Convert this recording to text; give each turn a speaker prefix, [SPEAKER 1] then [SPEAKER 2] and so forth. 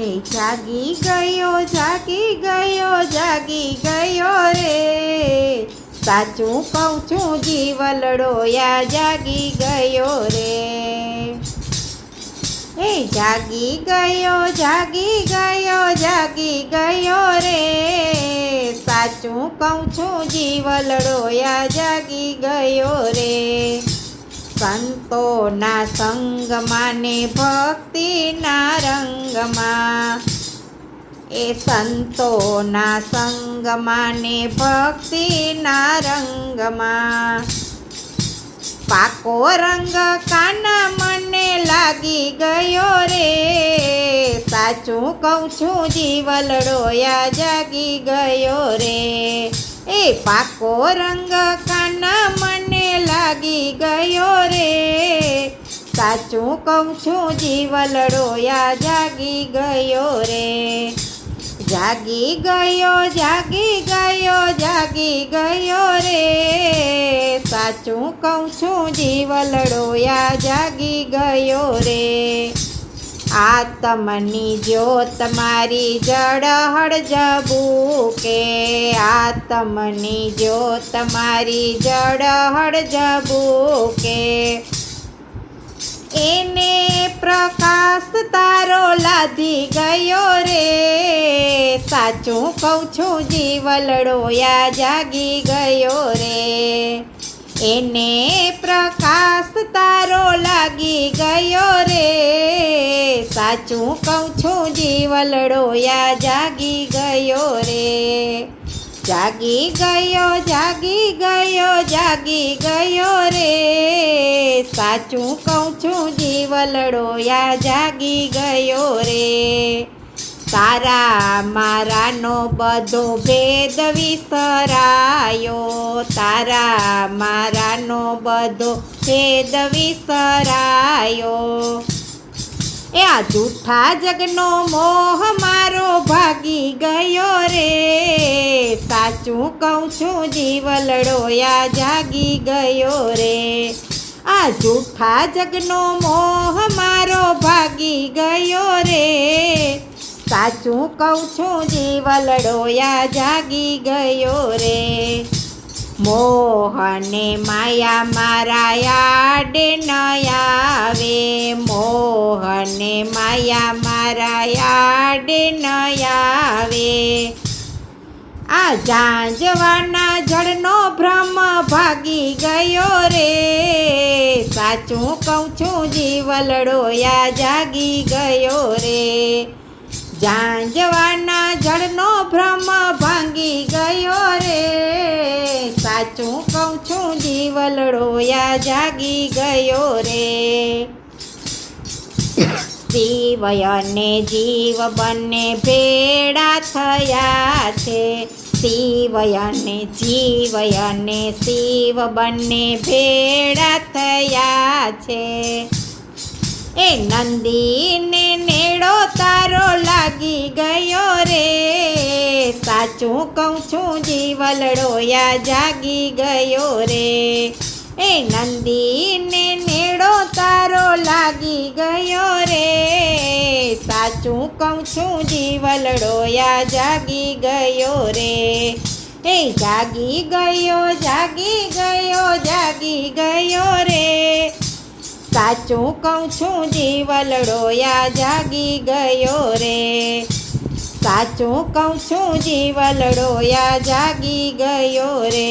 [SPEAKER 1] એ જાગી ગયો જાગી ગયો જાગી ગયો રે. સાચું કહું છું જીવલડો યા જાગી ગયો રે. એ જાગી ગયો જાગી ગયો જાગી ગયો રે. સાચું કહું છું જીવલડો યા જાગી ગયો રે. સંતોના સંગમાં ને ભક્તિના રંગમાં. એ સંતોના સંગમાં ને ભક્તિના રંગમાં. પાકો રંગ કાના મને લાગી ગયો રે. સાચું કહું છું જીવલડો યા જાગી ગયો રે. એ પાકો રંગ લાગી ગયો રે. સાચું કહું છું જીવલડો યા જાગી ગયો રે. જાગી ગયો જાગી ગયો જાગી ગયો રે. સાચું કહું છું જીવલડો યા જાગી ગયો રે. આત્મની જ્યોત મારી જડહડ જબુકે આત્મની જ્યોત મારી જડહડ જબુકે એને પ્રકાશ તારો લાધી ગયો રે. સાચું કહું છું, જીવલડો યા જાગી ગયો રે. એને પ્રકાશ તારો લાગી ગયો રે. સાચું કહું છું, જીવલડો જાગી ગયો રે. જાગી ગયો જાગી ગયો જાગી ગયો રે. સાચું કહું છું, જીવલડો જાગી ગયો રે. તારા મારાનો બધો ભેદ વિસરાયો. તારા મારાનો બધો ભેદ વિસરાયો. એ આ જૂઠા જગનો મોહ મારો ભાગી ગયો રે. સાચું કહું છું જીવલડો યા જાગી ગયો રે. આ જૂઠા જગનો મોહ મારો ભાગી ગયો રે. સાચું કહું છું જીવલડોયા જાગી ગયો રે. મોહને માયા મારા યાડે આવે. મોહને માયા મારા યાડે ન આવે. આ જાંજવાના જળનો ભ્રમ ભાગી ગયો રે. સાચું કહું છું જીવલડોયા જાગી ગયો રે. જાંજવાના જળનો ભ્રમ ભાંગી ગયો રે. સાચું કહું છું જીવલડોયા જાગી ગયો રે. શિવય અને જીવ બંને ભેડા થયા છે. શિવય અને જીવય અને શિવ બંને ભેડા થયા છે. એ નંદીને સાચું કહું છું જીવલડો યા જાગી ગયો રે. એ નંદીને નેડો તારો લાગી ગયો રે. સાચું કહું છું જીવલડો યા જાગી ગયો રે. એ જાગી ગયો જાગી ગયો જાગી ગયો રે. સાચું કહું છું જીવલડો યા જાગી ગયો રે. સાચું કહું છું જીવલડો યા જાગી ગયો રે.